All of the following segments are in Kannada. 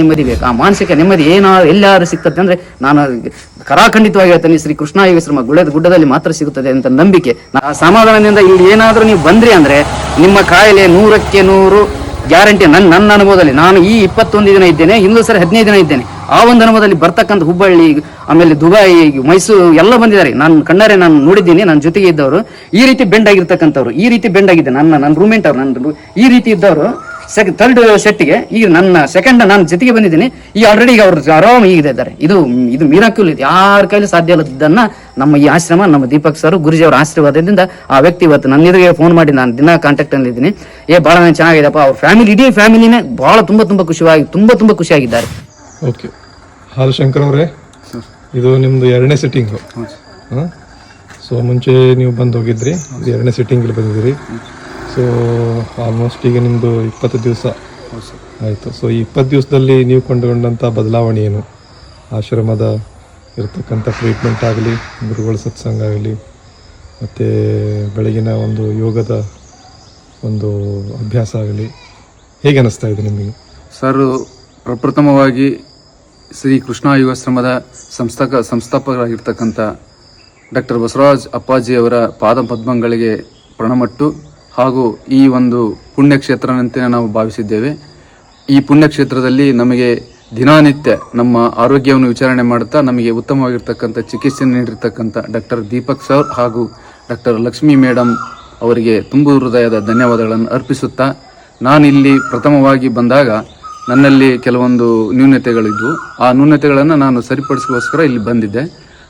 ನೆಮ್ಮದಿ ಬೇಕು. ಆ ಮಾನಸಿಕ ನೆಮ್ಮದಿ ಏನಾದ್ರು ಎಲ್ಲಾದ್ರೂ ಸಿಕ್ಕತ್ತೆ ಅಂದ್ರೆ ನಾನು ಕರಾಖಂಡಿತವಾಗಿ ಹೇಳ್ತೇನೆ, ಶ್ರೀ ಕೃಷ್ಣ ಯೋಗಶ್ರಮ ಗುಡ್ಡದ ಗುಡ್ಡದಲ್ಲಿ ಮಾತ್ರ ಸಿಗುತ್ತದೆ ಅಂತ ನಂಬಿಕೆ. ಸಮಾಧಾನದಿಂದ ಇಲ್ಲಿ ಏನಾದರೂ ನೀವು ಬಂದ್ರಿ ಅಂದ್ರೆ ನಿಮ್ಮ ಕಾಯಿಲೆ ನೂರಕ್ಕೆ ನೂರು ಗ್ಯಾರಂಟಿ ನನ್ನ ನನ್ನ ಅನುಭವದಲ್ಲಿ. ನಾನು ಈ ಇಪ್ಪತ್ತೊಂದು ದಿನ ಇದ್ದೇನೆ, ಹಿಂದೂ ಸರಿ ಹದಿನೈದು ದಿನ ಇದ್ದೇನೆ. ಆ ಒಂದು ಅನುಭವದಲ್ಲಿ ಬರ್ತಕ್ಕಂಥ ಹುಬ್ಬಳ್ಳಿ, ಆಮೇಲೆ ದುಬೈ ಮೈಸೂರು ಎಲ್ಲ ಬಂದಿದ್ದಾರೆ. ನಾನು ಕಣ್ಣಾರೆ ನಾನು ನೋಡಿದ್ದೀನಿ ನನ್ನ ಜೊತೆಗೆ ಇದ್ದವರು. ಈ ರೀತಿ ಬೆಂಡ್ ಆಗಿರ್ತಕ್ಕಂಥವ್ರು, ಈ ರೀತಿ ಬೆಂಡ್ ಆಗಿದೆ ನನ್ನ ನನ್ನ ರೂಮೆಂಟ್ ಅವರು, ನನ್ನ ಈ ರೀತಿ ಇದ್ದವರು ಸೆಕ್ ಥರ್ಡ್ ಸೆಟ್ಗೆ ಈಗ ನನ್ನ ಸೆಕೆಂಡ್ ನಾನು ಜೊತೆಗೆ ಬಂದಿದ್ದೀನಿ. ಈ ಆಲ್ರೆಡಿ ಈಗ ಅವರು ಆರಾಮ್ ಈಗ ಇದ್ದಾರೆ ಇದು ಇದು ಮೀರಾಕ್ಯುಲ್ ಇದೆ ಯಾರ ಕೈಲಿ ಸಾಧ್ಯ ಇಲ್ಲದನ್ನ ನಮ್ಮ ಈ ಆಶ್ರಮ ನಮ್ಮ ದೀಪಕ್ ಸರ್ ಗುರುಜಿ ಅವರ ಆಶೀರ್ವಾದದಿಂದ ಆ ವ್ಯಕ್ತಿ ಇವತ್ತು ನನ್ನ ಎದುರಿಗೆ ಫೋನ್ ಮಾಡಿ ನಾನು ದಿನ ಕಾಂಟ್ಯಾಕ್ಟ್ ಅಲ್ಲಿ ಇದ್ದೀನಿ. ಏ ಬಹಳ ಚೆನ್ನಾಗಿದೆಪ್ಪ ಅವ್ರ ಫ್ಯಾಮಿಲಿ ಇಡೀ ಫ್ಯಾಮಿಲಿನೇ ಬಹಳ ತುಂಬಾ ತುಂಬಾ ಖುಷಿಯಾಗಿ ತುಂಬಾ ತುಂಬಾ ಖುಷಿಯಾಗಿದ್ದಾರೆ. ಓಕೆ ಹಾಲಶಂಕರ್ ಅವರೇ ಇದು ನಿಮ್ಮದು ಎರಡನೇ ಸಿಟ್ಟಿಂಗು ಹಾಂ? ಸೊ ಮುಂಚೆ ನೀವು ಬಂದು ಹೋಗಿದ್ರಿ. ಇದು ಎರಡನೇ ಸಿಟ್ಟಿಂಗಲ್ಲಿ ಬಂದಿದ್ದೀರಿ. ಸೊ ಆಲ್ಮೋಸ್ಟ್ ಈಗ ನಿಮ್ಮದು ಇಪ್ಪತ್ತು ದಿವಸ ಆಯಿತು. ಸೊ ಈ ಇಪ್ಪತ್ತು ದಿವಸದಲ್ಲಿ ನೀವು ಕಂಡುಕೊಂಡಂಥ ಬದಲಾವಣೆ ಏನು? ಆಶ್ರಮದ ಇರತಕ್ಕಂಥ ಟ್ರೀಟ್ಮೆಂಟ್ ಆಗಲಿ ಗುರುಗಳ ಸತ್ಸಂಗ ಆಗಲಿ ಮತ್ತು ಬೆಳಗಿನ ಒಂದು ಯೋಗದ ಒಂದು ಅಭ್ಯಾಸ ಆಗಲಿ ಹೇಗೆ ಅನ್ನಿಸ್ತಾ ಇದೆ ನಿಮಗೆ? ಸರ್ ಪ್ರಪ್ರಥಮವಾಗಿ ಶ್ರೀ ಕೃಷ್ಣ ಯುವಾಶ್ರಮದ ಸಂಸ್ಥಾಕ ಸಂಸ್ಥಾಪಕರಾಗಿರ್ತಕ್ಕಂಥ ಡಾಕ್ಟರ್ ಬಸವರಾಜ್ ಅಪ್ಪಾಜಿಯವರ ಪಾದ ಪದ್ಮಗಳಿಗೆ ಪ್ರಣಮಟ್ಟು ಹಾಗೂ ಈ ಒಂದು ಪುಣ್ಯಕ್ಷೇತ್ರನಂತೆ ನಾವು ಭಾವಿಸಿದ್ದೇವೆ. ಈ ಪುಣ್ಯಕ್ಷೇತ್ರದಲ್ಲಿ ನಮಗೆ ದಿನನಿತ್ಯ ನಮ್ಮ ಆರೋಗ್ಯವನ್ನು ವಿಚಾರಣೆ ಮಾಡುತ್ತಾ ನಮಗೆ ಉತ್ತಮವಾಗಿರ್ತಕ್ಕಂಥ ಚಿಕಿತ್ಸೆ ನೀಡಿರ್ತಕ್ಕಂಥ ಡಾಕ್ಟರ್ ದೀಪಕ್ ಸರ್ ಹಾಗೂ ಡಾಕ್ಟರ್ ಲಕ್ಷ್ಮಿ ಮೇಡಮ್ ಅವರಿಗೆ ತುಂಬು ಹೃದಯದ ಧನ್ಯವಾದಗಳನ್ನು ಅರ್ಪಿಸುತ್ತಾ ನಾನಿಲ್ಲಿ ಪ್ರಥಮವಾಗಿ ಬಂದಾಗ ನನ್ನಲ್ಲಿ ಕೆಲವೊಂದು ನ್ಯೂನತೆಗಳಿದ್ವು. ಆ ನ್ಯೂನತೆಗಳನ್ನು ನಾನು ಸರಿಪಡಿಸುವಸ್ಕರ ಇಲ್ಲಿ ಬಂದಿದ್ದೆ.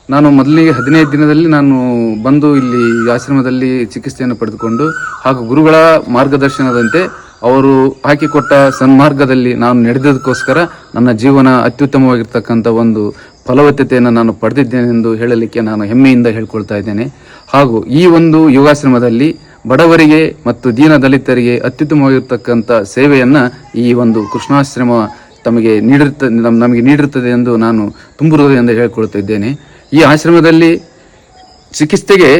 ನಾನು ಮೊದಲಿಗೆ ಹದಿನೈದು ದಿನದಲ್ಲಿ ನಾನು ಬಂದು ಇಲ್ಲಿ ಆಶ್ರಮದಲ್ಲಿ ಚಿಕಿತ್ಸೆಯನ್ನು ಪಡೆದುಕೊಂಡು ಹಾಗೂ ಗುರುಗಳ ಮಾರ್ಗದರ್ಶನದಂತೆ ಅವರು ಹಾಕಿಕೊಟ್ಟ ಸನ್ಮಾರ್ಗದಲ್ಲಿ ನಾನು ನಡೆದದಕ್ಕೋಸ್ಕರ ನನ್ನ ಜೀವನ ಅತ್ಯುತ್ತಮವಾಗಿರ್ತಕ್ಕಂಥ ಒಂದು ಫಲವತ್ತತೆಯನ್ನು ನಾನು ಪಡೆದಿದ್ದೇನೆ ಎಂದು ಹೇಳಲಿಕ್ಕೆ ನಾನು ಹೆಮ್ಮೆಯಿಂದ ಹೇಳ್ಕೊಳ್ತಾ ಇದ್ದೇನೆ. ಹಾಗೂ ಈ ಒಂದು ಯೋಗಾಶ್ರಮದಲ್ಲಿ ಬಡವರಿಗೆ ಮತ್ತು ದೀನ ದಲಿತರಿಗೆ ಅತ್ಯುತ್ತಮವಾಗಿರ್ತಕ್ಕಂಥ ಸೇವೆಯನ್ನು ಈ ಒಂದು ಕೃಷ್ಣಾಶ್ರಮ ತಮಗೆ ನೀಡಿರುತ್ತ ನಮ್- ನಮಗೆ ನೀಡಿರುತ್ತದೆ ಎಂದು ನಾನು ತುಂಬು ಹೃದಯದಿಂದ ಹೇಳ್ಕೊಳ್ತಿದ್ದೇನೆ ಈ ಆಶ್ರಮದಲ್ಲಿ ಚಿಕಿತ್ಸೆಗೆ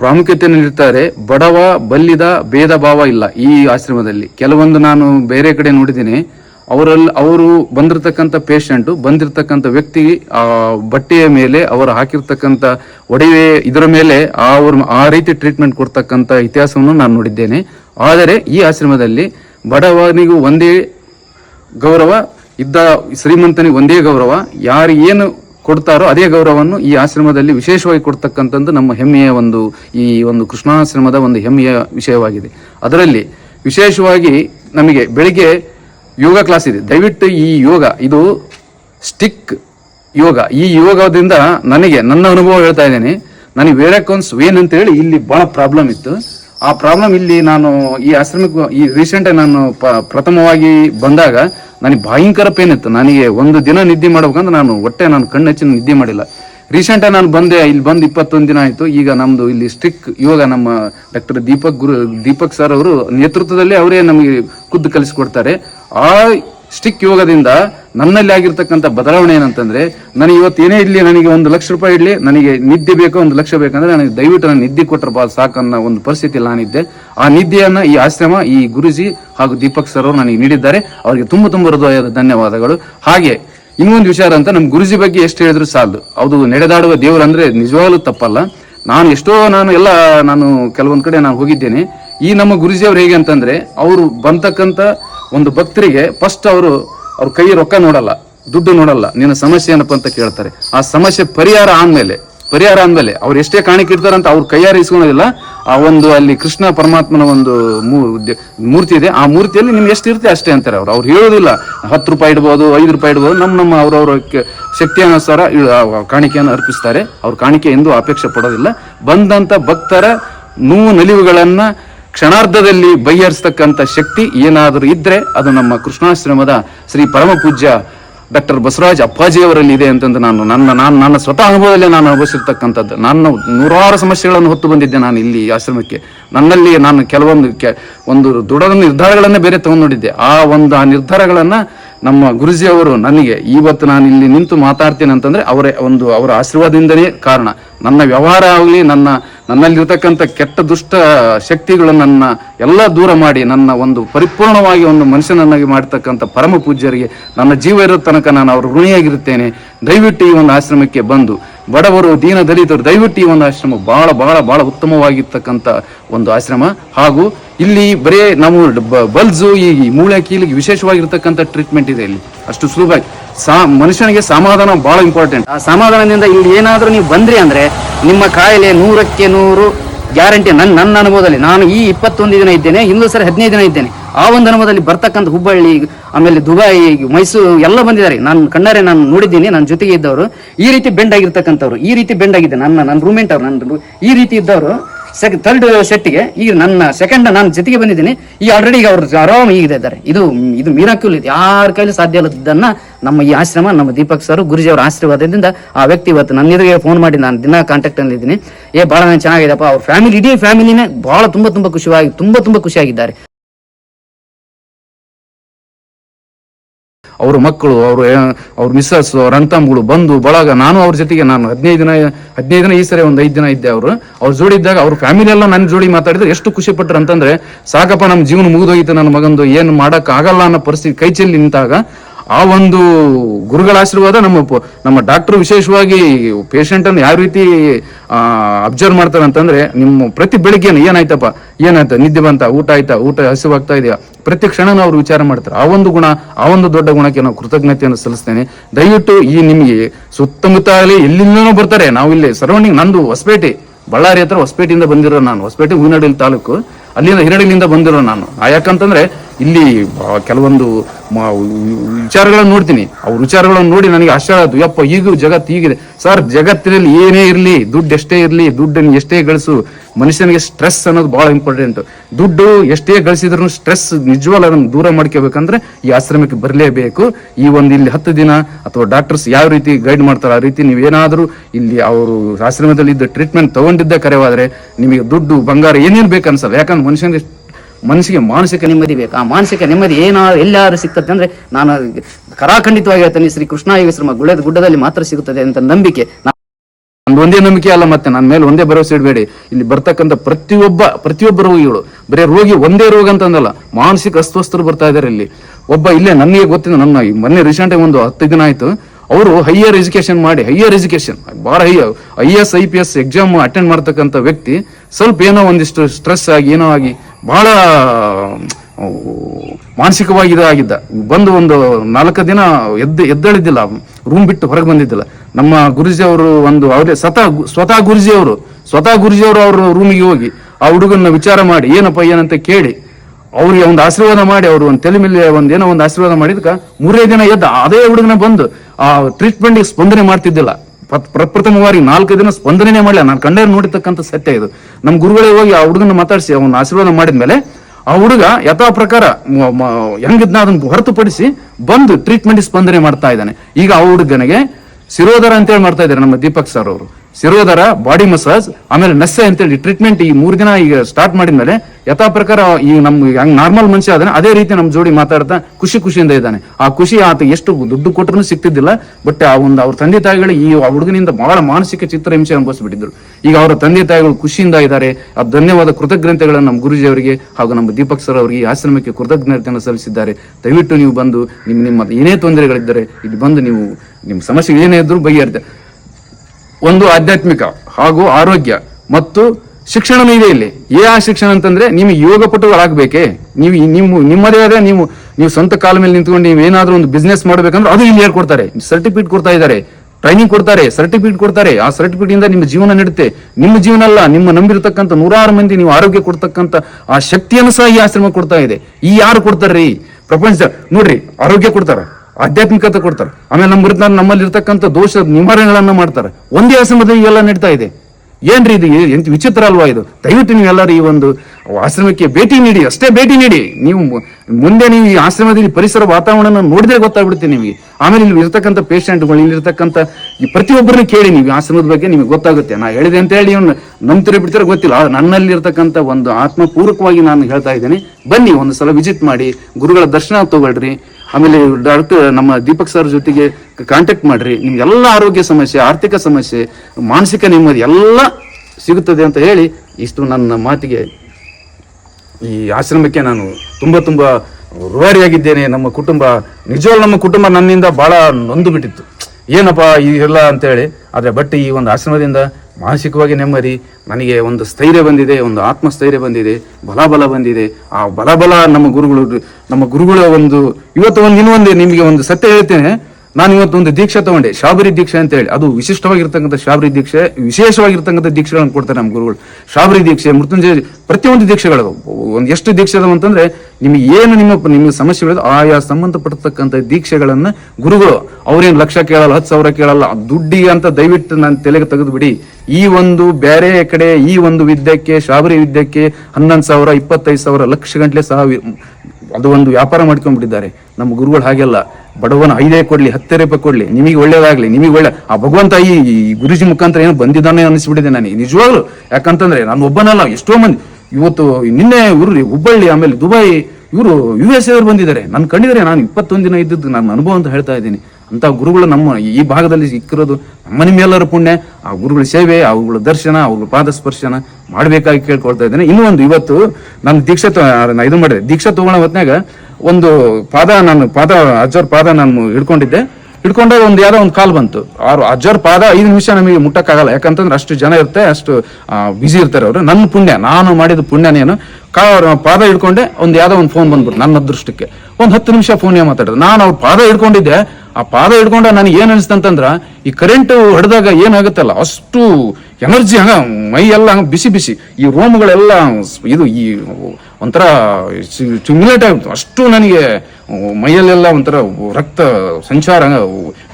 ಪ್ರಾಮುಖ್ಯತೆಯನ್ನು ನೀಡುತ್ತಾರೆ. ಬಡವ, ಬಲ್ಲಿದ, ಭೇದ ಭಾವ ಇಲ್ಲ ಈ ಆಶ್ರಮದಲ್ಲಿ. ಕೆಲವೊಂದು ನಾನು ಬೇರೆ ಕಡೆ ನೋಡಿದ್ದೀನಿ. ಅವರಲ್ಲಿ ಅವರು ಬಂದಿರತಕ್ಕಂಥ ಪೇಷಂಟು ಬಂದಿರತಕ್ಕಂಥ ವ್ಯಕ್ತಿ, ಆ ಬಟ್ಟೆಯ ಮೇಲೆ, ಅವರು ಹಾಕಿರ್ತಕ್ಕಂಥ ಒಡವೆ ಇದರ ಮೇಲೆ ಅವ್ರು, ಆ ರೀತಿ ಟ್ರೀಟ್ಮೆಂಟ್ ಕೊಡ್ತಕ್ಕಂಥ ಇತಿಹಾಸವನ್ನು ನಾನು ನೋಡಿದ್ದೇನೆ. ಆದರೆ ಈ ಆಶ್ರಮದಲ್ಲಿ ಬಡವನಿಗೂ ಒಂದೇ ಗೌರವ, ಇದ್ದ ಶ್ರೀಮಂತನಿಗೆ ಒಂದೇ ಗೌರವ. ಯಾರು ಏನು ಕೊಡ್ತಾರೋ ಅದೇ ಗೌರವವನ್ನು ಈ ಆಶ್ರಮದಲ್ಲಿ ವಿಶೇಷವಾಗಿ ಕೊಡ್ತಕ್ಕಂಥದ್ದು ನಮ್ಮ ಹೆಮ್ಮೆಯ ಒಂದು ಈ ಒಂದು ಕೃಷ್ಣಾಶ್ರಮದ ಒಂದು ಹೆಮ್ಮೆಯ ವಿಷಯವಾಗಿದೆ. ಅದರಲ್ಲಿ ವಿಶೇಷವಾಗಿ ನಮಗೆ ಬೆಳಿಗ್ಗೆ ಯೋಗ ಕ್ಲಾಸ್ ಇದೆ. ದಯವಿಟ್ಟು ಈ ಯೋಗ, ಇದು ಸ್ಟಿಕ್ ಯೋಗ. ಈ ಯೋಗದಿಂದ ನನಗೆ ನನ್ನ ಅನುಭವ ಹೇಳ್ತಾ ಇದ್ದೇನೆ. ನನಗೆ ವೇರಕೋನ್ಸ್ ವೇನ್ ಅಂತ ಹೇಳಿ ಇಲ್ಲಿ ಬಹಳ ಪ್ರಾಬ್ಲಮ್ ಇತ್ತು. ಆ ಪ್ರಾಬ್ಲಮ್ ಇಲ್ಲಿ ನಾನು ಈ ಆಶ್ರಮಕ್ಕೆ ಈ ರೀಸೆಂಟ್ ನಾನು ಪ್ರಥಮವಾಗಿ ಬಂದಾಗ ನನಗೆ ಭಯಂಕರ ಪೇನ್ ಇತ್ತು. ನನಗೆ ಒಂದು ದಿನ ನಿದ್ದೆ ಮಾಡ್ಬೇಕಂದ್ರೆ ನಾನು ಒಟ್ಟೆ ನಾನು ಕಣ್ಣು ಹಚ್ಚಿ ನಿದ್ದೆ ಮಾಡಿಲ್ಲ. ರೀಸೆಂಟ್ ನಾನು ಬಂದೆ, ಇಲ್ಲಿ ಬಂದು ಇಪ್ಪತ್ತೊಂದು ದಿನ ಆಯಿತು. ಈಗ ನಮ್ದು ಇಲ್ಲಿ ಸ್ಟ್ರಿಕ್ ಯೋಗ ನಮ್ಮ ಡಾಕ್ಟರ್ ದೀಪಕ್ ಗುರು ದೀಪಕ್ ಸರ್ ಅವರು ನೇತೃತ್ವದಲ್ಲಿ ಅವರೇ ನಮಗೆ ಖುದ್ದು ಕಲಿಸಿಕೊಡ್ತಾರೆ. ಆ ಸ್ಟಿಕ್ ಯೋಗದಿಂದ ನನ್ನಲ್ಲಿ ಆಗಿರ್ತಕ್ಕಂಥ ಬದಲಾವಣೆ ಏನಂತಂದ್ರೆ, ನನಗೆ ಇವತ್ತು ಏನೇ ಇರಲಿ, ನನಗೆ ಒಂದು ಲಕ್ಷ ರೂಪಾಯಿ ಇರಲಿ, ನನಗೆ ನಿದ್ದೆ ಬೇಕು ಒಂದು ಲಕ್ಷ ಬೇಕಂದ್ರೆ ನನಗೆ ದಯವಿಟ್ಟು ನಾನು ನಿದ್ದೆ ಕೊಟ್ಟರೆ ಬಾ ಸಾಕನ್ನೋ ಒಂದು ಪರಿಸ್ಥಿತಿಯಲ್ಲಿ ನಾನಿದ್ದೆ. ಆ ನಿದ್ದೆಯನ್ನು ಈ ಆಶ್ರಮ, ಈ ಗುರುಜಿ ಹಾಗೂ ದೀಪಕ್ ಸರ್ ಅವರು ನನಗೆ ನೀಡಿದ್ದಾರೆ. ಅವರಿಗೆ ತುಂಬ ತುಂಬ ಹೃದಯದ ಧನ್ಯವಾದಗಳು. ಹಾಗೆ, ಇನ್ನೊಂದು ವಿಚಾರ ಅಂತ ನಮ್ಮ ಗುರುಜಿ ಬಗ್ಗೆ ಎಷ್ಟು ಹೇಳಿದ್ರು ಸಾಲದು. ಅದು ನಡೆದಾಡುವ ದೇವರು ಅಂದ್ರೆ ನಿಜವಾಗ್ಲೂ ತಪ್ಪಲ್ಲ. ನಾನು ಎಷ್ಟೋ, ನಾನು ಎಲ್ಲ, ನಾನು ಕೆಲವೊಂದು ಕಡೆ ನಾನು ಹೋಗಿದ್ದೇನೆ. ಈ ನಮ್ಮ ಗುರುಜಿ ಅವ್ರು ಹೇಗೆ ಅಂತಂದ್ರೆ, ಅವರು ಬಂತಕ್ಕಂತ ಒಂದು ಭಕ್ತರಿಗೆ ಫಸ್ಟ್ ಅವರು ಅವ್ರ ಕೈ ರೊಕ್ಕ ನೋಡಲ್ಲ, ದುಡ್ಡು ನೋಡಲ್ಲ, ನಿನ್ನ ಸಮಸ್ಯೆ ಏನಪ್ಪ ಅಂತ ಕೇಳ್ತಾರೆ. ಆ ಸಮಸ್ಯೆ ಪರಿಹಾರ ಆದ್ಮೇಲೆ, ಪರಿಹಾರ ಅಂದಮೇಲೆ ಅವ್ರು ಎಷ್ಟೇ ಕಾಣಿಕೆ ಇಡ್ತಾರಂತ ಅವ್ರ ಕೈಯಾರ ಇಸ್ಕೊಳ್ಳೋದಿಲ್ಲ, ಆ ಒಂದು ಅಲ್ಲಿ ಕೃಷ್ಣ ಪರಮಾತ್ಮನ ಒಂದು ಮೂರ್ತಿ ಇದೆ, ಆ ಮೂರ್ತಿಯಲ್ಲಿ ನಿಮ್ಗೆ ಎಷ್ಟು ಇರುತ್ತೆ ಅಷ್ಟೇ ಅಂತಾರೆ ಅವ್ರು. ಅವ್ರು ಹೇಳೋದಿಲ್ಲ, ಹತ್ತು ರೂಪಾಯಿ ಇಡ್ಬೋದು, ಐದು ರೂಪಾಯಿ ಇಡ್ಬೋದು, ನಮ್ಮ ನಮ್ಮ ಅವ್ರವ್ರ ಶಕ್ತಿ ಅನುಸಾರ ಕಾಣಿಕೆಯನ್ನು ಅರ್ಪಿಸ್ತಾರೆ. ಅವ್ರ ಕಾಣಿಕೆ ಎಂದು ಅಪೇಕ್ಷೆ ಪಡೋದಿಲ್ಲ. ಬಂದಂಥ ಭಕ್ತರ ನೋವು ನಲಿವುಗಳನ್ನ ಕ್ಷಣಾರ್ಧದಲ್ಲಿ ಬಗೆಹರಿಸ್ತಕ್ಕಂಥ ಶಕ್ತಿ ಏನಾದರೂ ಇದ್ದರೆ ಅದು ನಮ್ಮ ಕೃಷ್ಣಾಶ್ರಮದ ಶ್ರೀ ಪರಮ ಪೂಜ್ಯ ಡಾಕ್ಟರ್ ಬಸವರಾಜ್ ಅಪ್ಪಾಜಿ ಅವರಲ್ಲಿ ಇದೆ ಅಂತಂದು ನಾನು ನನ್ನ ನಾನು ನನ್ನ ಸ್ವತಃ ಅನುಭವದಲ್ಲಿ ನಾನು ಅನುಭವಿಸಿರ್ತಕ್ಕಂಥದ್ದು. ನಾನು ನೂರಾರು ಸಮಸ್ಯೆಗಳನ್ನು ಹೊತ್ತು ಬಂದಿದ್ದೆ ನಾನು ಇಲ್ಲಿ ಆಶ್ರಮಕ್ಕೆ. ನನ್ನಲ್ಲಿ ನಾನು ಕೆಲವೊಂದು ಕೆ ಒಂದು ದೃಢ ನಿರ್ಧಾರಗಳನ್ನೇ ಬೇರೆ ತಗೊಂಡು ನೋಡಿದ್ದೆ. ಆ ಒಂದು ಆ ನಿರ್ಧಾರಗಳನ್ನು ನಮ್ಮ ಗುರುಜಿ ಅವರು ನನಗೆ ಇವತ್ತು ನಾನು ಇಲ್ಲಿ ನಿಂತು ಮಾತಾಡ್ತೀನಿ ಅಂತಂದ್ರೆ ಅವರೇ ಒಂದು ಅವರ ಆಶೀರ್ವಾದದಿಂದನೇ ಕಾರಣ. ನನ್ನ ವ್ಯವಹಾರ ಆಗಲಿ, ನನ್ನ ನನ್ನಲ್ಲಿರ್ತಕ್ಕಂಥ ಕೆಟ್ಟ ದುಷ್ಟ ಶಕ್ತಿಗಳು ನನ್ನ ಎಲ್ಲ ದೂರ ಮಾಡಿ ನನ್ನ ಒಂದು ಪರಿಪೂರ್ಣವಾಗಿ ಒಂದು ಮನುಷ್ಯನನ್ನಾಗಿ ಮಾಡ್ತಕ್ಕಂಥ ಪರಮ ಪೂಜ್ಯರಿಗೆ ನನ್ನ ಜೀವ ಇರೋ ತನಕ ನಾನು ಅವರು ಋಣಿಯಾಗಿರುತ್ತೇನೆ. ದಯವಿಟ್ಟು ಈ ಒಂದು ಆಶ್ರಮಕ್ಕೆ ಬಂದು ಬಡವರು, ದೀನ ದಲಿತರು, ದಯವಿಟ್ಟು ಈ ಒಂದು ಆಶ್ರಮ ಬಹಳ ಬಹಳ ಬಹಳ ಉತ್ತಮವಾಗಿರ್ತಕ್ಕಂಥ ಒಂದು ಆಶ್ರಮ. ಹಾಗೂ ಇಲ್ಲಿ ಬರೇ ನಾವು ಬಲ್ಸು ಈ ಮೂಳೆ ಕೀಲಿಗೆ ವಿಶೇಷವಾಗಿರ್ತಕ್ಕಂಥ ಟ್ರೀಟ್ಮೆಂಟ್ ಇದೆ ಇಲ್ಲಿ. ಅಷ್ಟು ಸುಲಭವಾಗಿ ಸಾ, ಮನುಷ್ಯನಿಗೆ ಸಮಾಧಾನ ಬಹಳ ಇಂಪಾರ್ಟೆಂಟ್ ಆ ಸಮಾಧಾನದಿಂದ ಇಲ್ಲಿ ಏನಾದರೂ ನೀವು ಬಂದ್ರಿ ಅಂದ್ರೆ ನಿಮ್ಮ ಕಾಯಿಲೆ ನೂರಕ್ಕೆ ನೂರು ಗ್ಯಾರಂಟಿ ನನ್ನ ನನ್ನ ಅನುಭವದಲ್ಲಿ. ನಾನು ಈ ಇಪ್ಪತ್ತೊಂದು ದಿನ ಇದ್ದೇನೆ, ಹಿಂದೂ ಸರಿ ಹದಿನೈದು ದಿನ ಇದ್ದೇನೆ. ಆ ಒಂದು ಅನುಭವದಲ್ಲಿ ಬರ್ತಕ್ಕಂಥ ಹುಬ್ಬಳ್ಳಿ, ಆಮೇಲೆ ದುಬೈ ಮೈಸೂರು ಎಲ್ಲ ಬಂದಿದ್ದಾರೆ. ನಾನು ಕಣ್ಣಾರೆ ನಾನು ನೋಡಿದ್ದೀನಿ ನನ್ನ ಜೊತೆಗೆ ಇದ್ದವರು. ಈ ರೀತಿ ಬೆಂಡ್ ಆಗಿರ್ತಕ್ಕಂಥವ್ರು, ಈ ರೀತಿ ಬೆಂಡ್ ಆಗಿದೆ. ನನ್ನ ನನ್ನ ರೂಮೆಂಟ್ ಅವರು, ನನ್ನ ಈ ರೀತಿ ಇದ್ದವರು ಸೆಕ್ ಥರ್ಡ್ ಸೆಟ್ಗೆ ಈಗ ನನ್ನ ಸೆಕೆಂಡ್ ನಾನು ಜೊತೆಗೆ ಬಂದಿದ್ದೀನಿ. ಈ ಆಲ್ರೆಡಿ ಈಗ ಅವ್ರು ಆರಾಮ್ ಈಗ ಇದ್ದಾರೆ. ಇದು ಇದು ಮಿರಾಕ್ಯುಲ್ ಇದು. ಯಾರ ಕೈಲಿ ಸಾಧ್ಯ ಇಲ್ಲದನ್ನ ನಮ್ಮ ಈ ಆಶ್ರಮ, ನಮ್ಮ ದೀಪಕ್ ಸರ್, ಗುರುಜಿ ಅವರ ಆಶೀರ್ವಾದದಿಂದ ಆ ವ್ಯಕ್ತಿ ಇವತ್ತು ನನ್ನ ಎದುರಿಗೆ ಫೋನ್ ಮಾಡಿ ನಾನು ದಿನ ಕಾಂಟ್ಯಾಕ್ಟ್ ಅಲ್ಲಿ ಇದ್ದೀನಿ. ಏ ಬಹಳ ನಾನು ಚೆನ್ನಾಗಿದೆಪ್ಪ ಅವ್ರ ಫ್ಯಾಮಿಲಿ ಇಡೀ ಫ್ಯಾಮಿಲಿನೇ ಬಹಳ ತುಂಬಾ ತುಂಬಾ ಖುಷಿಯಾಗಿ ತುಂಬಾ ತುಂಬಾ ಖುಷಿಯಾಗಿದ್ದಾರೆ. ಅವ್ರ ಮಕ್ಕಳು, ಅವರು ಅವ್ರ ಮಿಸ್ಸಸ್ ಅವ್ರ ಬಂದು ಬಳಗ ನಾನು ಅವ್ರ ಜೊತೆಗೆ ನಾನು ಹದಿನೈದು ದಿನ ಹದಿನೈದು ದಿನ ಈ ಸರಿ ಒಂದು ಐದು ದಿನ ಇದ್ದೆ ಅವರು. ಅವ್ರ ಜೋಡಿ ಇದ್ದಾಗ ಅವ್ರ ಫ್ಯಾಮಿಲಿ ಎಲ್ಲ ನನ್ನ ಜೋಡಿ ಮಾತಾಡಿದ್ರೆ ಎಷ್ಟು ಖುಷಿ ಪಟ್ಟರು ಅಂತಂದ್ರೆ, ಸಾಕಪ್ಪ ನಮ್ಮ ಜೀವನ ಮುಗಿದೋಗಿತ್ತು ನನ್ನ ಮಗಂದು, ಏನು ಮಾಡಕ್ ಆಗಲ್ಲ ಅನ್ನೋ ಪರಿಸ್ಥಿತಿ ಕೈ ಚೆಲ್ಲಿ ನಿಂತಾಗ ಆ ಒಂದು ಗುರುಗಳ ಆಶೀರ್ವಾದ ನಮ್ಮ ನಮ್ಮ ಡಾಕ್ಟರ್ ವಿಶೇಷವಾಗಿ ಪೇಷಂಟ್ ಅನ್ನು ಯಾವ ರೀತಿ ಅಬ್ಸರ್ವ್ ಮಾಡ್ತಾರೆ ಅಂತಂದ್ರೆ ನಿಮ್ಮ ಪ್ರತಿ ಬೆಳಿಗ್ಗೆ ಏನಾಯ್ತಪ್ಪ? ಏನಾಯ್ತು? ನಿದ್ದೆ ಬಂತ? ಊಟ ಆಯ್ತಾ? ಊಟ ಹಸಿವಾಗ್ತಾ ಇದೆಯಾ? ಪ್ರತಿ ಕ್ಷಣನೂ ಅವ್ರು ವಿಚಾರ ಮಾಡ್ತಾರೆ. ಆ ಒಂದು ಗುಣ, ಆ ಒಂದು ದೊಡ್ಡ ಗುಣಕ್ಕೆ ನಾವು ಕೃತಜ್ಞತೆಯನ್ನು ಸಲ್ಲಿಸ್ತೇನೆ. ದಯವಿಟ್ಟು ಈ ನಿಮಗೆ ಸುತ್ತಮುತ್ತ ಆಗಲಿ ಎಲ್ಲಿಂದನೂ ಬರ್ತಾರೆ. ನಾವು ಇಲ್ಲಿ ಸರೌಂಡಿಂಗ್ ನಂದು ಹೊಸಪೇಟೆ, ಬಳ್ಳಾರಿ ಹತ್ರ ಹೊಸಪೇಟೆಯಿಂದ ಬಂದಿರೋ ನಾನು, ಹೊಸಪೇಟೆ ಹೂವಿನಡಲಿ ತಾಲೂಕು, ಅಲ್ಲಿಂದ ಹಿರಡಿಲಿಂದ ಬಂದಿರೋ ನಾನು. ಯಾಕಂತಂದ್ರೆ ಇಲ್ಲಿ ಕೆಲವೊಂದು ವಿಚಾರಗಳನ್ನು ನೋಡ್ತೀನಿ. ಅವ್ರ ವಿಚಾರಗಳನ್ನು ನೋಡಿ ನನಗೆ ಆಶ್ಚರ್ಯ ಆಯ್ತು. ಯಪ್ಪ ಈಗ ಜಗತ್ತು ಹೀಗಿದೆ. ಸರ್, ಜಗತ್ತಿನಲ್ಲಿ ಏನೇ ಇರಲಿ, ದುಡ್ಡು ಎಷ್ಟೇ ಇರಲಿ, ದುಡ್ಡನ್ನು ಎಷ್ಟೇ ಗಳಿಸು, ಮನುಷ್ಯನಿಗೆ ಸ್ಟ್ರೆಸ್ ಅನ್ನೋದು ಬಹಳ ಇಂಪಾರ್ಟೆಂಟ್ ದುಡ್ಡು ಎಷ್ಟೇ ಗಳಿಸಿದ್ರು ಸ್ಟ್ರೆಸ್ ನಿಜವಾಗ್ಲೂ ಅದನ್ನು ದೂರ ಮಾಡ್ಕೋಬೇಕಂದ್ರೆ ಈ ಆಶ್ರಮಕ್ಕೆ ಬರಲೇಬೇಕು. ಈ ಒಂದು ಇಲ್ಲಿ ಹತ್ತು ದಿನ ಅಥವಾ ಡಾಕ್ಟರ್ಸ್ ಯಾವ ರೀತಿ ಗೈಡ್ ಮಾಡ್ತಾರೆ ಆ ರೀತಿ ನೀವೇನಾದರೂ ಇಲ್ಲಿ ಅವರು ಆಶ್ರಮದಲ್ಲಿ ಇದ್ದ ಟ್ರೀಟ್ಮೆಂಟ್ ತಗೊಂಡಿದ್ದ ಕರೆವಾದರೆ ನಿಮಗೆ ದುಡ್ಡು, ಬಂಗಾರ ಏನೇನು ಬೇಕನ್ಸಲ್ಲ. ಯಾಕಂದ್ರೆ ಮನುಷ್ಯನಿಗೆ ಮನಸ್ಸಿಗೆ ಮಾನಸಿಕ ನೆಮ್ಮದಿ ಬೇಕು? ಆ ಮಾನಸಿಕ ನೆಮ್ಮದಿ ಏನಾದ್ರು ಎಲ್ಲಾರು ಸಿಗ್ತದೆ ಅಂದ್ರೆ ನಾನು ಕರಾಖಂಡಿತವಾಗಿ ಹೇಳ್ತೇನೆ, ಶ್ರೀ ಕೃಷ್ಣ ಯೋಗಶ್ರಮ ಗುಳೆದ ಗುಡ್ಡದಲ್ಲಿ ಮಾತ್ರ ಸಿಗುತ್ತದೆ ಅಂತ ನಂಬಿಕೆ. ನಂದು ಒಂದೇ ನಂಬಿಕೆ ಅಲ್ಲ ಮತ್ತೆ, ನನ್ನ ಮೇಲೆ ಒಂದೇ ಭರವಸೆ ಇಡಬೇಡಿ. ಇಲ್ಲಿ ಬರ್ತಕ್ಕಂಥ ಪ್ರತಿಯೊಬ್ಬ ಪ್ರತಿಯೊಬ್ಬ ರೋಗಿಗಳು ಬರೀ ರೋಗಿ ಒಂದೇ ರೋಗ ಅಂತಂದಲ್ಲ, ಮಾನಸಿಕ ಅಸ್ವಸ್ಥರು ಬರ್ತಾ ಇದಾರೆ ಇಲ್ಲಿ. ಒಬ್ಬ ಇಲ್ಲೇ ನನಗೆ ಗೊತ್ತಿದೆ ನನ್ನ ಮೊನ್ನೆ ರೀಸೆಂಟ್ ಒಂದು ಹತ್ತು ದಿನ ಆಯ್ತು. ಅವರು ಹೈಯರ್ ಎಜುಕೇಶನ್ ಮಾಡಿ ಹೈಯರ್ ಎಜುಕೇಶನ್ ಬಹಳ high I S I P S exam attend ಮಾಡ್ತಕ್ಕಂಥ ವ್ಯಕ್ತಿ ಸ್ವಲ್ಪ ಏನೋ ಒಂದಿಷ್ಟು ಸ್ಟ್ರೆಸ್ ಆಗಿ, ಏನೋ ಆಗಿ ಆ, ಮಾನಸಿಕವಾಗಿ ಇದಾಗಿದ್ದ. ಬಂದು ಒಂದು ನಾಲ್ಕು ದಿನ ಎದ್ದು ಎದ್ದೇಳಿದ್ದಿಲ್ಲ. ರೂಮ್ ಬಿಟ್ಟು ಹೊರಗೆ ಬಂದಿದ್ದಿಲ್ಲ. ನಮ್ಮ ಗುರುಜಿ ಅವರು ಒಂದು ಅವರೇ ಸ್ವತಃ ಸ್ವತಃ ಗುರುಜಿ ಅವರು ಸ್ವತಃ ಗುರುಜಿ ಅವರು ಅವ್ರ ರೂಮಿಗೆ ಹೋಗಿ ಆ ಹುಡುಗನ ವಿಚಾರ ಮಾಡಿ ಏನಪ್ಪ ಏನಂತ ಕೇಳಿ ಅವ್ರಿಗೆ ಒಂದು ಆಶೀರ್ವಾದ ಮಾಡಿ ಅವರು ಒಂದು ತಲೆ ಮೇಲೆ ಒಂದು ಏನೋ ಒಂದು ಆಶೀರ್ವಾದ ಮಾಡಿದ್ಕ ಮೂರೇ ದಿನ ಎದ್ದ. ಅದೇ ಹುಡುಗನ ಬಂದು ಆ ಟ್ರೀಟ್ಮೆಂಟ್ಗೆ ಸ್ಪಂದನೆ ಮಾಡ್ತಿದ್ದಿಲ್ಲ. ಪ್ರಪ್ರಥಮವಾಗಿ ನಾಲ್ಕು ದಿನ ಸ್ಪಂದನೆ ಮಾಡಲಿಲ್ಲ. ನಾನು ಕಂಡರೆ ನೋಡಿರ್ತಕ್ಕಂಥ ಸತ್ಯ ಇದು. ನಮ್ಮ ಗುರುಗಳೇ ಹೋಗಿ ಆ ಹುಡುಗನ ಮಾತಾಡಿಸಿ, ಅವನ ಆಶೀರ್ವಾದ ಮಾಡಿದ್ಮೇಲೆ ಆ ಹುಡುಗ ಯಥಾ ಪ್ರಕಾರ ಹೆಂಗಿದ್ನ ಅದನ್ನ ಹೊರತುಪಡಿಸಿ ಬಂದು ಟ್ರೀಟ್ಮೆಂಟ್ ಸ್ಪಂದನೆ ಮಾಡ್ತಾ ಇದ್ದಾನೆ. ಈಗ ಆ ಹುಡುಗನಿಗೆ ಶಿರೋಧರ ಅಂತೇಳಿ ಮಾಡ್ತಾ ಇದ್ದಾರೆ ನಮ್ಮ ದೀಪಕ್ ಸರ್ ಅವರು. ಶಿರೋಧರ ಬಾಡಿ ಮಸಾಜ್ ಆಮೇಲೆ ನಸ್ಸೆ ಅಂತೇಳಿ ಟ್ರೀಟ್ಮೆಂಟ್ ಈ ಮೂರು ದಿನ ಈಗ ಸ್ಟಾರ್ಟ್ ಮಾಡಿದ್ಮೇಲೆ ಯಥಾ ಪ್ರಕಾರ ಈ ನಮ್ ಹಂಗ್ ನಾರ್ಮಲ್ ಮನುಷ್ಯ ಅದನ್ನ ಅದೇ ರೀತಿ ನಮ್ಮ ಜೋಡಿ ಮಾತಾಡ್ತಾ ಖುಷಿ ಖುಷಿಯಿಂದ ಇದ್ದಾನೆ. ಆ ಖುಷಿ ಆತ ಎಷ್ಟು ದುಡ್ಡು ಕೊಟ್ಟರು ಸಿಕ್ತಿದ್ದಿಲ್ಲ ಬಟ್ ಆ ಒಂದು ಅವ್ರ ತಂದೆ ತಾಯಿಗಳು ಈ ಹುಡುಗನಿಂದ ಬಹಳ ಮಾನಸಿಕ ಚಿತ್ರಹಿಂಸೆ ಅನುಭವಿಸ್ಬಿಟ್ಟಿದ್ರು. ಈಗ ಅವರ ತಂದೆ ತಾಯಿಗಳು ಖುಷಿಯಿಂದ ಇದ್ದಾರೆ. ಆ ಧನ್ಯವಾದ ಕೃತಜ್ಞತೆಗಳನ್ನು ನಮ್ಮ ಗುರುಜಿ ಅವರಿಗೆ ಹಾಗೂ ನಮ್ಮ ದೀಪಕ್ ಸರ್ ಅವರಿಗೆ ಆಶ್ರಮಕ್ಕೆ ಕೃತಜ್ಞತೆಯನ್ನು ಸಲ್ಲಿಸಿದ್ದಾರೆ. ದಯವಿಟ್ಟು ನೀವು ಬಂದು ನಿಮ್ಮ ನಿಮ್ಮ ಏನೇ ತೊಂದರೆಗಳಿದ್ದರೆ ಇಲ್ಲಿ ಬಂದು ನೀವು ನಿಮ್ಮ ಸಮಸ್ಯೆ ಏನೇ ಇದ್ರೂ ಬಗೆಹರಿದೆ ಒಂದು ಆಧ್ಯಾತ್ಮಿಕ ಹಾಗೂ ಆರೋಗ್ಯ ಮತ್ತು ಶಿಕ್ಷಣನೂ ಇದೆ ಇಲ್ಲಿ. ಏ ಆ ಶಿಕ್ಷಣ ಅಂತಂದ್ರೆ ನಿಮಗೆ ಯೋಗ ಪಟುಗಳಾಗಬೇಕೆ? ನೀವು ನಿಮ್ಮ, ನಿಮ್ಮದೇ ಆದ ನೀವು ನೀವು ಸ್ವಂತ ಕಾಲ ಮೇಲೆ ನಿಂತ್ಕೊಂಡು ನೀವು ಏನಾದರೂ ಒಂದು ಬಿಸ್ನೆಸ್ ಮಾಡ್ಬೇಕಂದ್ರೆ ಅದು ಇಲ್ಲಿ ಹೇಳ್ಕೊಡ್ತಾರೆ. ಸರ್ಟಿಫಿಕೇಟ್ ಕೊಡ್ತಾ ಇದ್ದಾರೆ. ಟ್ರೈನಿಂಗ್ ಕೊಡ್ತಾರೆ ಸರ್ಟಿಫಿಕೇಟ್ ಕೊಡ್ತಾರೆ. ಆ ಸರ್ಟಿಫಿಕೇಟ್ ಇಂದ ನಿಮ್ಮ ಜೀವನ ನಡುತ್ತೆ ನಿಮ್ಮ ಜೀವನ ಅಲ್ಲ, ನಿಮ್ಮ ನಂಬಿರತಕ್ಕಂಥ ನೂರಾರು ಮಂದಿ ನೀವು ಆರೋಗ್ಯ ಕೊಡ್ತಕ್ಕಂಥ ಆ ಶಕ್ತಿಯನ್ನು ಸಹ ಈ ಆಶ್ರಮ ಕೊಡ್ತಾ ಇದೆ. ಈ ಯಾರು ಕೊಡ್ತಾರ್ರಿ? ಪ್ರಪಂಚ ನೋಡ್ರಿ, ಆರೋಗ್ಯ ಕೊಡ್ತಾರ. ಆಧ್ಯಾತ್ಮಿಕತೆ ಕೊಡ್ತಾರೆ. ಆಮೇಲೆ ನಮ್ಮ ವಿರುದ್ಧ ನಮ್ಮಲ್ಲಿ ಇರ್ತಕ್ಕಂಥ ದೋಷ ನಿವಾರಣೆಗಳನ್ನು ಮಾಡ್ತಾರೆ. ಒಂದೇ ಆಶ್ರಮದಲ್ಲಿ ಎಲ್ಲ ನಡೀತಾ ಇದೆ. ಏನ್ರಿ ಇದು? ಎಂತ ವಿಚಿತ್ರ ಅಲ್ವಾ ಇದು? ದಯವಿಟ್ಟು ನೀವೆಲ್ಲರೂ ಈ ಒಂದು ಆಶ್ರಮಕ್ಕೆ ಭೇಟಿ ನೀಡಿ, ಅಷ್ಟೇ ಭೇಟಿ ನೀಡಿ. ನೀವು ಮುಂದೆ ನೀವು ಈ ಆಶ್ರಮದಲ್ಲಿ ಪರಿಸರ ವಾತಾವರಣ ನೋಡಿದ್ರೆ ಗೊತ್ತಾಗ್ಬಿಡುತ್ತೆ ನಿಮಗೆ. ಆಮೇಲೆ ಇಲ್ಲಿ ಇರ್ತಕ್ಕಂಥ ಪೇಷಂಟ್ಗಳು ಇಲ್ಲಿ ಇರ್ತಕ್ಕಂಥ ಈ ಪ್ರತಿಯೊಬ್ಬರನ್ನ ಕೇಳಿ ನೀವು ಆಶ್ರಮದ ಬಗ್ಗೆ ನಿಮಗೆ ಗೊತ್ತಾಗುತ್ತೆ. ನಾ ಹೇಳಿದೆ ಅಂತ ಹೇಳಿ ನೀವು ನಂಬ್ತಿರೋ ಬಿಡ್ತಾರೆ ಗೊತ್ತಿಲ್ಲ. ಆದ್ರೆ ನನ್ನಲ್ಲಿ ಇರ್ತಕ್ಕಂಥ ಒಂದು ಆತ್ಮಪೂರ್ವಕವಾಗಿ ನಾನು ಹೇಳ್ತಾ ಇದ್ದೇನೆ. ಬನ್ನಿ, ಒಂದು ಸಲ ವಿಸಿಟ್ ಮಾಡಿ, ಗುರುಗಳ ದರ್ಶನ ತಗೊಳ್ರಿ. ಆಮೇಲೆ ಡಾಕ್ಟರ್, ನಮ್ಮ ದೀಪಕ್ ಸರ್ ಜೊತೆಗೆ ಕಾಂಟ್ಯಾಕ್ಟ್ ಮಾಡ್ರಿ. ನಿಮ್ಗೆ ಎಲ್ಲ ಆರೋಗ್ಯ ಸಮಸ್ಯೆ, ಆರ್ಥಿಕ ಸಮಸ್ಯೆ, ಮಾನಸಿಕ ನೆಮ್ಮದಿ ಎಲ್ಲ ಸಿಗುತ್ತದೆ ಅಂತ ಹೇಳಿ ಇಷ್ಟು ನನ್ನ ಮಾತಿಗೆ ಈ ಆಶ್ರಮಕ್ಕೆ ನಾನು ತುಂಬ ತುಂಬ ರುವಾರಿಯಾಗಿದ್ದೇನೆ. ನಮ್ಮ ಕುಟುಂಬ, ನಿಜವಾಗ್ಲೂ ನಮ್ಮ ಕುಟುಂಬ ನನ್ನಿಂದ ಬಹಳ ನೊಂದು ಬಿಟ್ಟಿತ್ತು. ಏನಪ್ಪ ಇದೆಲ್ಲ ಅಂತೇಳಿ? ಆದರೆ ಬಟ್ ಈ ಒಂದು ಆಶ್ರಮದಿಂದ ಮಾನಸಿಕವಾಗಿ ನೆಮ್ಮದಿ, ನನಗೆ ಒಂದು ಸ್ಥೈರ್ಯ ಬಂದಿದೆ, ಒಂದು ಆತ್ಮಸ್ಥೈರ್ಯ ಬಂದಿದೆ, ಬಲಬಲ ಬಲ ಬಂದಿದೆ. ಆ ಬಲಬಲ ಬಲ ನಮ್ಮ ಗುರುಗಳು, ನಮ್ಮ ಗುರುಗಳ ಒಂದು ಇವತ್ತು ಒಂದು ಇನ್ನೊಂದು ನಿಮಗೆ ಒಂದು ಸತ್ಯ ಹೇಳ್ತೇನೆ. ನಾನು ಇವತ್ತು ಒಂದು ದೀಕ್ಷೆ ತಗೊಂಡೆ, ಶಾಬರಿ ದೀಕ್ಷೆ ಅಂತ ಹೇಳಿ. ಅದು ವಿಶಿಷ್ಟವಾಗಿರ್ತಕ್ಕಂಥ ಶಾಬರಿ ದೀಕ್ಷೆ, ವಿಶೇಷವಾಗಿರ್ತಕ್ಕಂಥ ದೀಕ್ಷೆಗಳನ್ನು ಕೊಡ್ತಾರೆ ನಮ್ಮ ಗುರುಗಳು. ಶಾಬರಿ ದೀಕ್ಷೆ, ಮೃತ್ಯುಂಜಯ ಪ್ರತಿಯೊಂದು ದೀಕ್ಷೆಗಳು ಒಂದು ಎಷ್ಟು ದೀಕ್ಷೆ ಅದಾವ ಅಂತಂದ್ರೆ, ನಿಮಗೆ ಏನು ನಿಮ್ಮ ನಿಮ್ಮ ಸಮಸ್ಯೆಗಳು ಆಯಾ ಸಂಬಂಧಪಟ್ಟಿರ್ತಕ್ಕಂಥ ದೀಕ್ಷೆಗಳನ್ನ ಗುರುಗಳು, ಅವ್ರೇನು ಲಕ್ಷ ಕೇಳಲ್ಲ, ಹತ್ತು ಸಾವಿರ ಕೇಳಲ್ಲ ದುಡ್ಡಿ ಅಂತ ದಯವಿಟ್ಟು ನಾನು ತಲೆಗೆ ತೆಗೆದು ಬಿಡಿ. ಈ ಒಂದು ಬೇರೆ ಕಡೆ, ಈ ಒಂದು ವಿದ್ಯಕ್ಕೆ, ಶಾಬರಿ ವಿದ್ಯಕ್ಕೆ ಹನ್ನೊಂದು ಸಾವಿರ, ಇಪ್ಪತ್ತೈದು ಸಾವಿರ ಲಕ್ಷ ಗಂಟ್ಲೆ ಸಹ ಅದು ಒಂದು ವ್ಯಾಪಾರ ಮಾಡ್ಕೊಂಡ್ಬಿಟ್ಟಿದ್ದಾರೆ. ನಮ್ಮ ಗುರುಗಳು ಹಾಗೆಲ್ಲ. ಬಡವನ ಐದೇ ಕೊಡ್ಲಿ, ಹತ್ತೇ ರೂಪಾಯಿ ಕೊಡ್ಲಿ, ನಿಮಗೆ ಒಳ್ಳೇದಾಗ್ಲಿ, ನಿಮಗೆ ಒಳ್ಳೆ, ಆ ಭಗವಂತ ಈ ಗುರುಜಿ ಮುಖಾಂತರ ಏನು ಬಂದಿದ್ದಾನೆ ಅನಿಸ್ಬಿಟ್ಟಿದೆ ನಾನು ನಿಜವಾಗ್ಲು. ಯಾಕಂತಂದ್ರೆ ನಾನು ಒಬ್ಬನಲ್ಲ, ಎಷ್ಟೋ ಮಂದಿ. ಇವತ್ತು ನಿನ್ನೆ ಊರು ಹುಬ್ಬಳ್ಳಿ, ಆಮೇಲೆ ದುಬೈ ಇವರು ಯು ಎಸ್ ಎ ಬಂದಿದ್ದಾರೆ. ನನ್ನ ಕಂಡಿದ್ರೆ ನಾನು ಇಪ್ಪತ್ತೊಂದು ದಿನ ಇದ್ದದ್ದು, ನನ್ನ ಅನುಭವ ಅಂತ ಹೇಳ್ತಾ ಇದ್ದೀನಿ. ಅಂತ ಗುರುಗಳು ನಮ್ಮ ಈ ಭಾಗದಲ್ಲಿ ಸಿಕ್ಕಿರೋದು ನಮ್ಮನೆ ಮೇಲರ ಪುಣ್ಯ, ಆ ಗುರುಗಳ ಸೇವೆ ಅವುಗಳ ದರ್ಶನ ಅವುಗಳ ಪಾದ ಸ್ಪರ್ಶನ ಮಾಡ್ಬೇಕಾಗಿ ಕೇಳ್ಕೊಳ್ತಾ ಇದ್ದೇನೆ. ಇನ್ನೂ ಒಂದು ಇವತ್ತು ನಾನು ದೀಕ್ಷೆ ಇದು ಮಾಡಿದೆ. ದೀಕ್ಷೆ ತಗೊಳ್ಳೋ ಹೊತ್ನಾಗ ಒಂದು ಪಾದ ನಾನು, ಪಾದ, ಅಜ್ಜೋರ್ ಪಾದ ನಾನು ಹಿಡ್ಕೊಂಡಿದ್ದೆ. ಹಿಡ್ಕೊಂಡಾಗ ಒಂದು ಯಾರೋ ಒಂದು ಕಾಲ್ ಬಂತು. ಅವ್ರು ಅಜ್ಜರ ಪಾದ ಐದು ನಿಮಿಷ ನಮಗೆ ಮುಟ್ಟಕ್ಕಾಗಲ್ಲ. ಯಾಕಂತಂದ್ರೆ ಅಷ್ಟು ಜನ ಇರುತ್ತೆ ಅಷ್ಟು ಬಿಸಿ ಇರ್ತಾರೆ ಅವರು. ನನ್ನ ಪುಣ್ಯ, ನಾನು ಮಾಡಿದ ಪುಣ್ಯನೇನು ಕಾ ಅವ್ರ ಪಾದ ಹಿಡ್ಕೊಂಡೆ ಒಂದು ಯಾವುದೋ ಒಂದು ಫೋನ್ ಬಂದ್ಬಿಟ್ಟು ನನ್ನ ಅದೃಷ್ಟಕ್ಕೆ ಒಂದು ಹತ್ತು ನಿಮಿಷ ಫೋನ್ ಮಾತಾಡಿದ್ರು. ನಾನು ಅವ್ರ ಪಾದ ಹಿಡ್ಕೊಂಡಿದ್ದೆ. ಆ ಪಾದ ಹಿಡ್ಕೊಂಡ ನನಗೆ ಏನು ಅನಿಸ್ತಂತಂದ್ರ ಈ ಕರೆಂಟ್ ಹೊಡೆದಾಗ ಏನಾಗುತ್ತಲ್ಲ, ಅಷ್ಟು ಎನರ್ಜಿ ಹಂಗ ಮೈ ಎಲ್ಲ ಹಂಗ ಬಿಸಿ ಬಿಸಿ, ಈ ರೋಮ್ಗಳೆಲ್ಲ ಇದು ಈ ಒಂಥರ ಸ್ಟಿಮ್ಯುಲೇಟ್ ಆಗಿಬಿಡ್ತು ಅಷ್ಟು ನನಗೆ ಮೈಯಲ್ಲೆಲ್ಲ ಒಂಥರ ರಕ್ತ ಸಂಚಾರ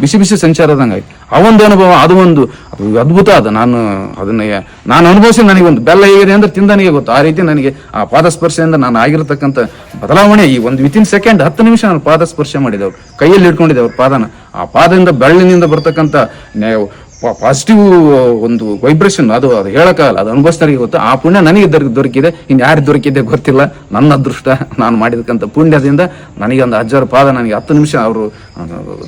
ಬಿಸಿ ಬಿಸಿ ಸಂಚಾರದಂಗೆ ಆಯ್ತು. ಆ ಒಂದು ಅನುಭವ, ಅದು ಒಂದು ಅದು ಅದ್ಭುತ ಅದು ನಾನು ಅದನ್ನ, ನಾನು ಅನುಭವಿಸಿ ನನಗೆ ಒಂದು ಬೆಲ್ಲ ಹೇಗಿದೆ ಅಂದ್ರೆ ತಿಂದನಿಗೆ ಗೊತ್ತು. ಆ ರೀತಿ ನನಗೆ ಆ ಪಾದ ಸ್ಪರ್ಶದಿಂದ ನಾನು ಆಗಿರತಕ್ಕಂಥ ಬದಲಾವಣೆ ಈ ಒಂದು ವಿತಿನ್ ಸೆಕೆಂಡ್ ಹತ್ತು ನಿಮಿಷ ನಾನು ಪಾದ ಸ್ಪರ್ಶ ಮಾಡಿದೆ ಅವ್ರು. ಕೈಯಲ್ಲಿ ಇಟ್ಕೊಂಡಿದೆ ಅವ್ರ ಪಾದನ. ಆ ಪಾದದಿಂದ ಬೆಳ್ಳಿನಿಂದ ಬರ್ತಕ್ಕಂಥ ಪಾಸಿಟಿವ್ ಒಂದು ವೈಬ್ರೇಷನ್ ಅದು ಅದು ಹೇಳಕ್ಕಾಗಲ್ಲ, ಅದು ಅನುಭವಿಸ್ತಾರಿಗೆ ಗೊತ್ತು. ಆ ಪುಣ್ಯ ನನಗೆ ದೊರ- ದೊರಕಿದೆ ಇನ್ನು ಯಾರು ದೊರಕಿದೆ ಗೊತ್ತಿಲ್ಲ. ನನ್ನ ಅದೃಷ್ಟ, ನಾನು ಮಾಡಿದಕ್ಕಂಥ ಪುಣ್ಯದಿಂದ ನನಗೆ ಒಂದು ಅಜ್ಜರ ಪಾದ ನನಗೆ ಹತ್ತು ನಿಮಿಷ ಅವರು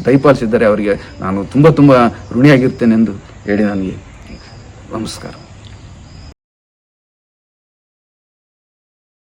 ದಯಪಾಲಿಸಿದ್ದಾರೆ. ಅವರಿಗೆ ನಾನು ತುಂಬ ತುಂಬ ಋಣಿಯಾಗಿರ್ತೇನೆ ಎಂದು ಹೇಳಿ ನನಗೆ ನಮಸ್ಕಾರ.